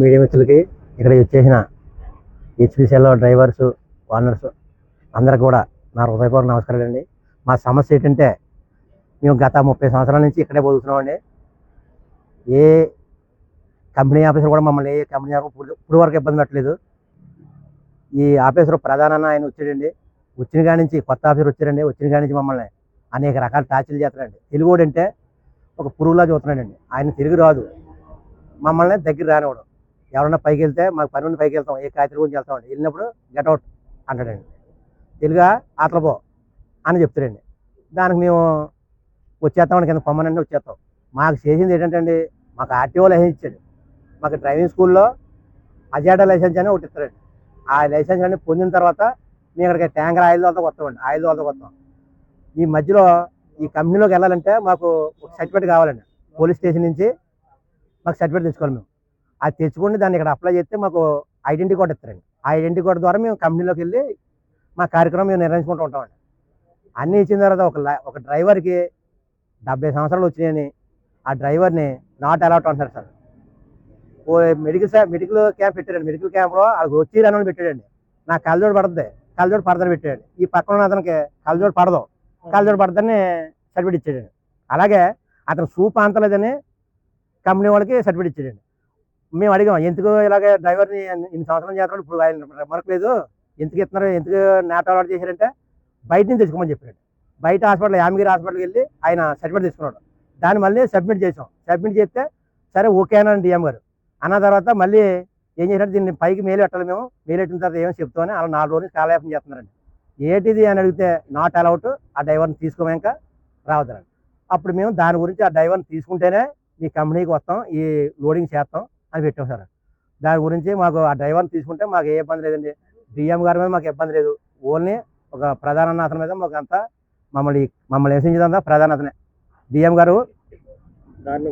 Medium మిత్రులకి ఇక్కడ వచ్చేసిన హెచ్పిసిఎల్లో డ్రైవర్స్ ఓనర్స్ అందరికి కూడా నా హృదయపూర్వక నమస్కారాలు అండి. మా సమస్య ఏంటంటే మేము గత ముప్పై సంవత్సరాల నుంచి ఇక్కడే బతుకుతున్నామండి. ఏ కంపెనీ ఆఫీసర్ కూడా మమ్మల్ని ఏ కంపెనీ ఇప్పుడు వరకు ఇబ్బంది పెట్టలేదు. ఈ ఆఫీసర్ ప్రధాన ఆయన వచ్చాడండి. వచ్చిన కాడి నుంచి కొత్త ఆఫీసర్ వచ్చారండి. వచ్చిన కాడి నుంచి మమ్మల్ని అనేక రకాల టార్చర్లు చేస్తున్నాడండి. తెలుగు అంటే ఒక పురుగులా చూస్తున్నాడండి. ఆయన తిరిగి రాదు. మమ్మల్ని దగ్గర రానివ్వడం. ఎవరన్నా పైకి వెళ్తే మాకు పని ఉండి పైకి వెళ్తాం ఏ కాగితం గురించి వెళ్తామండి వెళ్ళినప్పుడు గెట్అవుట్ అంటాడండి. తెలుగా ఆటలు పో అని చెప్తాడండి. దానికి మేము వచ్చేస్తామండి కింద పొమ్మనండి వచ్చేస్తాం. మాకు చేసింది ఏంటంటే అండి మాకు ఆర్టీఓ లైసెన్స్ ఇచ్చాడు. మాకు డ్రైవింగ్ స్కూల్లో అజాడా లైసెన్స్ అని ఒకటి ఇస్తారండి ఆ లైసెన్స్ అన్ని పొందిన తర్వాత మేము ఇక్కడికి ట్యాంకర్ ఆయిల్ వాళ్ళతో వస్తామండి ఆయిల్ వాళ్ళతో వస్తాం ఈ మధ్యలో ఈ కంపెనీలోకి వెళ్ళాలంటే మాకు ఒక సర్టిఫికేట్ కావాలండి. పోలీస్ స్టేషన్ నుంచి మాకు సర్టిఫికేట్ తెచ్చుకోవాలి మేము. అది తెచ్చుకొని దాన్ని ఇక్కడ అప్లై చేస్తే మాకు ఐడెంటిటీ కార్డు ఇస్తారండి. ఆ ఐడెంటిటీ కార్డు ద్వారా మేము కంపెనీలోకి వెళ్ళి మా కార్యక్రమం మేము నిర్వహించుకుంటూ ఉంటామండి అన్నీ ఇచ్చిన తర్వాత ఒక ఒక డ్రైవర్కి డెబ్బై సంవత్సరాలు వచ్చినాయని ఆ డ్రైవర్ని నాట్ అలౌట్ అంటారు సార్. ఓ మెడికల్ సా- మెడికల్ క్యాంప్ పెట్టారండి మెడికల్ క్యాంప్లో అది వచ్చి రన్ పెట్టాడండి. నా కళ్ళజోడు పడుతుంది కళ్ళజోడు పడదని పెట్టాడు ఈ పక్కన ఉన్న అతనికి కళ్ళజోడు పడదు. కళ్ళజోడు పడదని సర్టిఫికేట్ ఇచ్చాడండి. అలాగే అతను సూప్ అంతలేదని కంపెనీ వాళ్ళకి సర్టిఫికేట్ ఇచ్చాడండి. మేము అడిగాం ఎందుకు ఇలాగే డ్రైవర్ని ఇన్ని సంవత్సరం చేస్తున్నాడు ఇప్పుడు ఆయన మరకలేదు ఎందుకు ఇస్తున్నారు? ఎందుకు నాట్ అలవాటు చేశారంటే బయట నుంచి తెచ్చుకోమని చెప్పాడు. బయట హాస్పిటల్ యామగిరి హాస్పిటల్కి వెళ్ళి ఆయన సర్టిఫికేట్ తీసుకున్నాడు. దాన్ని మళ్ళీ సబ్మిట్ చేసాం సబ్మిట్ చేస్తే సరే ఓకే అని డిఎం గారు. అన్న తర్వాత మళ్ళీ ఏం చేశారు దీన్ని పైకి మేలు పెట్టాలి మేము. మేలు పెట్టిన తర్వాత ఏమో చెప్తామని అలా నాలుగు రోజులు కాలయాపం చేస్తున్నారండి. ఏంటిది అని అడిగితే నాట్ అలౌట్ ఆ డ్రైవర్ని తీసుకోమాక రావద్దండి అప్పుడు మేము దాని గురించి ఆ డ్రైవర్ని తీసుకుంటేనే మీ కంపెనీకి వస్తాం. ఈ లోడింగ్ చేస్తాం. అని పెట్టాం సార్. దాని గురించి మాకు ఆ డ్రైవర్ని తీసుకుంటే మాకు ఏ ఇబ్బంది లేదండి. డిఎం గారి మీద మాకు ఇబ్బంది లేదు. ఓన్లీ ఒక ప్రధాన అతని మీద మాకు అంతా మమ్మల్ని మమ్మల్ని వేసించేదంతా ప్రధాన అతనే. డిఎం గారు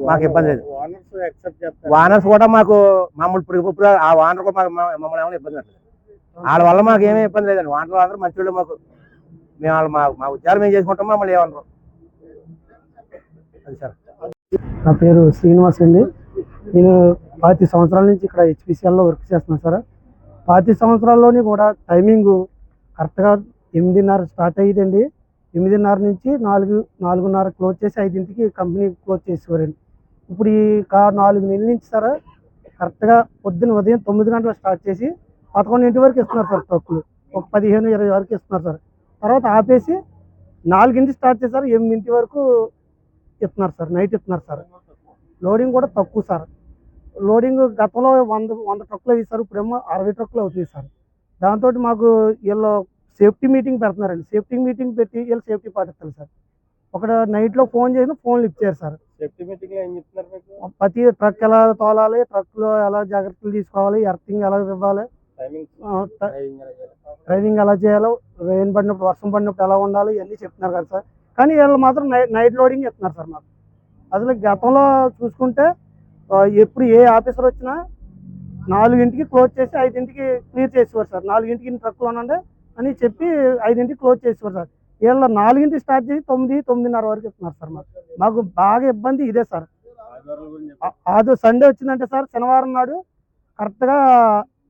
మాకు ఇబ్బంది లేదు. ఓనర్స్ యాక్సెప్ట్ చేస్తారు. వానర్స్ కూడా మాకు మమ్మల్ని ఇప్పుడు ఇప్పుడు ఆ వానర్ కూడా మాకు మా- మమ్మల్ని ఏమైనా ఇబ్బంది పెట్టలేదు వాళ్ళ వల్ల మాకు ఏమీ ఇబ్బంది లేదండి. వానర్ అందరూ మంచి వాళ్ళు మాకు మేము వాళ్ళు మా మా ఉద్యోగం ఏం చేసుకుంటాం మమ్మల్ని ఏమన్నారు అది సార్. నా పేరు శ్రీనివాస్ అండి. నేను పాతి సంవత్సరాల నుంచి ఇక్కడ హెచ్పిసిఎల్లో వర్క్ చేస్తున్నాను సార్. పాతి సంవత్సరాల్లోని కూడా టైమింగ్ కరెక్ట్గా ఎనిమిదిన్నర స్టార్ట్ అయ్యిందండి. ఎనిమిదిన్నర నుంచి నాలుగు నాలుగున్నర క్లోజ్ చేసి ఐదింటికి కంపెనీ క్లోజ్ చేసేవారండి. ఇప్పుడు ఈ కా నాలుగు నెలల నుంచి సార్ కరెక్ట్గా పొద్దున్న ఉదయం తొమ్మిది గంటలకు స్టార్ట్ చేసి పదకొండింటి వరకు ఇస్తున్నారు సార్ ట్రక్కులు ఒక పదిహేను ఇరవై వరకు ఇస్తున్నారు సార్. తర్వాత ఆపేసి నాలుగింటి స్టార్ట్ చేశారు ఎనిమిదింటి వరకు ఇస్తున్నారు సార్ నైట్ ఇస్తున్నారు సార్. లోడింగ్ కూడా తక్కువ సార్. లోడింగ్ గతంలో వంద వంద ట్రక్కులు వేసారు ఇప్పుడేమో అరవై ట్రక్కులు అవుతుంది సార్. దాంతో మాకు వీళ్ళు సేఫ్టీ మీటింగ్ పెడుతున్నారండి. సేఫ్టీ మీటింగ్ పెట్టి వీళ్ళు సేఫ్టీ పాటిస్తారు సార్. ఒక నైట్లో ఫోన్ చేసి ఫోన్ లిఫ్ట్ చేయరు సార్. సేఫ్టీ మీటింగ్ ఏం చెప్తున్నారు ప్రతి ట్రక్ ఎలా తోలాలి ట్రక్లో ఎలా జాగ్రత్తలు తీసుకోవాలి ఎర్తింగ్ ఎలా ఇవ్వాలి డ్రైవింగ్ ఎలా చేయాలో రెయిన్ పడినప్పుడు వర్షం పడినప్పుడు ఎలా ఉండాలి ఇవన్నీ చెప్తున్నారు కదా సార్. కానీ వీళ్ళు మాత్రం నైట్ నైట్ లోడింగ్ ఇస్తున్నారు సార్ మాకు. అసలు గతంలో చూసుకుంటే ఎప్పుడు ఏ ఆఫీసర్ వచ్చినా నాలుగింటికి క్లోజ్ చేసి ఐదింటికి క్లియర్ చేసేవారు సార్. నాలుగింటికి ఇన్ని ట్రక్కులు ఉండండి అని చెప్పి ఐదింటికి క్లోజ్ చేసేవారు సార్. వీళ్ళు నాలుగింటికి స్టార్ట్ చేసి తొమ్మిది తొమ్మిదిన్నర వరకు ఇస్తున్నారు సార్ మాకు. మాకు బాగా ఇబ్బంది ఇదే సార్. ఆదివారాల సండే వచ్చిందంటే సార్ శనివారం నాడు కరెక్ట్గా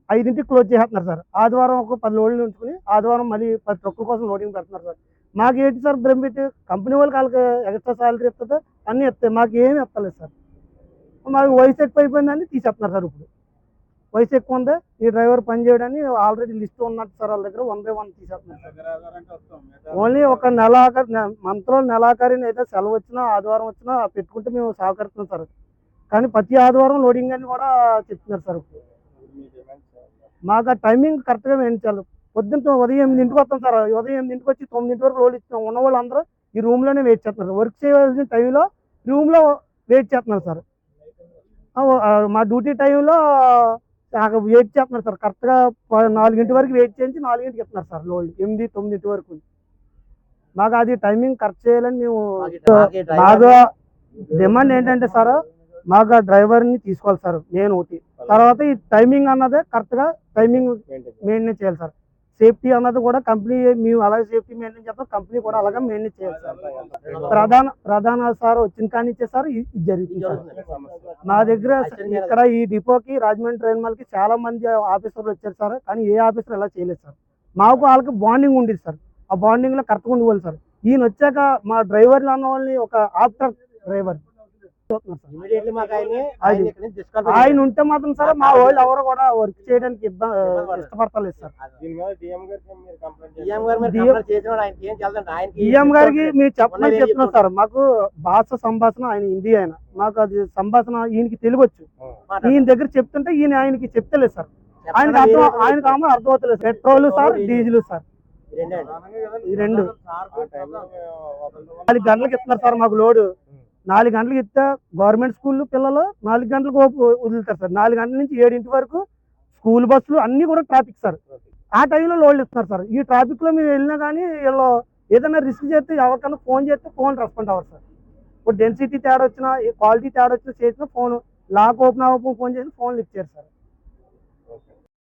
ఐదింటికి క్లోజ్ చేస్తున్నారు సార్. ఆదివారం ఒక పది లోడ్లు ఉంచుకుని ఆదివారం మళ్ళీ పది ట్రక్కుల కోసం లోడింగ్ పెడుతున్నారు సార్. మాకు ఏంటి సార్ బెనిఫిట్ కంపెనీ వాళ్ళకి వాళ్ళకి ఎక్స్ట్రా సాలరీ ఇస్తుంది అన్నీ ఇస్తాయి మాకు ఏమి ఇస్తలేదు సార్. మాకు వయసు ఎక్కువ అయిపోయిందని తీసేస్తున్నారు సార్ ఇప్పుడు. వయసు ఎక్కువ ఉంది? ఈ డ్రైవర్ పని చేయడానికి ఆల్రెడీ లిస్ట్ ఉన్నట్టు సార్ వాళ్ళ దగ్గర వన్ బై వన్ తీసేస్తున్నారు ఓన్లీ ఒక నెలాఖరు మంత్లో నెలాఖరిని అయితే సెలవు వచ్చినా ఆదివారం వచ్చినా పెట్టుకుంటే మేము సహకరిస్తున్నాం సార్. కానీ ప్రతి ఆదివారం లోడింగ్ అని కూడా చెప్తున్నారు సార్ ఇప్పుడు. మాకు ఆ టైమింగ్ కరెక్ట్గా వేయించాలి. పొద్దున్న ఉదయం ఎనిమిదింటికి వస్తాం సార్. ఉదయం ఎనిమిదింటికి వచ్చి తొమ్మిదింటి వరకు లోడ్ ఇస్తున్నాం. ఉన్న వాళ్ళందరూ ఈ రూమ్లోనే వెయిట్ చేస్తున్నారు. వర్క్ చేయవలసిన టైంలో రూమ్లో వెయిట్ చేస్తున్నారు సార్. మా డ్యూటీ టైంలో వెయిట్ చేస్తున్నారు సార్. కరెక్ట్గా నాలుగింటి వరకు వెయిట్ చేయించి నాలుగింటికి ఇస్తున్నారు సార్. లోడ్ ఎనిమిది తొమ్మిదింటి వరకు. మాకు అది టైమింగ్ కరెక్ట్ చేయాలని మేము బాగా డిమాండ్ ఏంటంటే సార్ మాకు ఆ డ్రైవర్ని తీసుకోవాలి సార్ నేను ఒకటి తర్వాత ఈ టైమింగ్ అన్నదే కరెక్ట్గా టైమింగ్ మెయింటైన్ చేయాలి సార్. సేఫ్టీ అన్నది కూడా కంపెనీ మేము అలాగే సేఫ్టీ మెయింటైన్ చేస్తాం. కంపెనీ కూడా అలాగే మెయింటైన్ చేయాలి సార్. ప్రధాన ప్రధాన సార్ వచ్చిన కానిచ్చే సార్ ఇది జరుగుతుంది సార్. నా దగ్గర ఇక్కడ ఈ డిపోకి రాజమండ్రి ట్రైన్ మాల్కి చాలా మంది ఆఫీసర్లు వచ్చారు సార్. కానీ ఏ ఆఫీసర్ ఇలా చేయలేదు సార్. మాకు వాళ్ళకి బాండింగ్ ఉండేది సార్. ఆ బాండింగ్లో కరెక్ట్గా ఉండిపోవాలి సార్. ఈయన వచ్చాక మా డ్రైవర్లు అన్న వాళ్ళని ఒక ఆఫ్టర్ డ్రైవర్. ఆయన ఆయన ఉంటే మాత్రం సార్ మా వాళ్ళు ఎవరు కూడా వర్క్ చేయడానికి ఇబ్బంది ఇష్టపడతలేదు సార్. దీని మీద డిఎం గారికి మీరు కంప్లైంట్ డిఎం గారు మీరు DM కంప్లైంట్ చేసిన వాడు ఆయనకి ఏం చెల్దండి ఆయనకి ఈఎం గారికి మీరు చెప్పమని చెప్తున్నాం సార్ మాకు భాష సంభాషణ ఆయన హిందీ ఆయన. మాకు అది సంభాషణ ఈయనకి తెలుగు వచ్చు మాట్లాడండి. ఈయన దగ్గర చెప్తుంటే ఈయన ఆయనకి చెప్తలేదు సార్. ఆయనకి చెప్పండి, అర్థం ఆయనకి అమ్మ అర్థం అవుతలేదు పెట్రోల్ సార్ డీజిల్. సార్. ఈ రెండే. నాలుగు గంటలకు ఇస్తున్నారు సార్ మాకు లోడ్. నాలుగు గంటలకు ఇస్తే గవర్నమెంట్ స్కూల్ పిల్లలు నాలుగు గంటలకు వదులుతారు సార్. నాలుగు గంటల నుంచి ఏడింటి వరకు స్కూల్ బస్సులు అన్ని కూడా ట్రాఫిక్ సార్. ఆ టైంలో లోడ్లు ఇస్తున్నారు సార్. ఈ ట్రాఫిక్లో మేము వెళ్ళినా కానీ వీళ్ళు ఏదైనా రిస్క్ చేస్తే ఎవరికైనా ఫోన్ చేస్తే ఫోన్ రెస్పాండ్ అవ్వరు సార్. ఇప్పుడు డెన్సిటీ తేడా వచ్చినా క్వాలిటీ తేడా వచ్చినా చేసిన ఫోన్ లాక్ ఓపెన్ అవ్వకపోతే ఫోన్ చేసి ఫోన్ లిఫ్ట్ చేయరు సార్.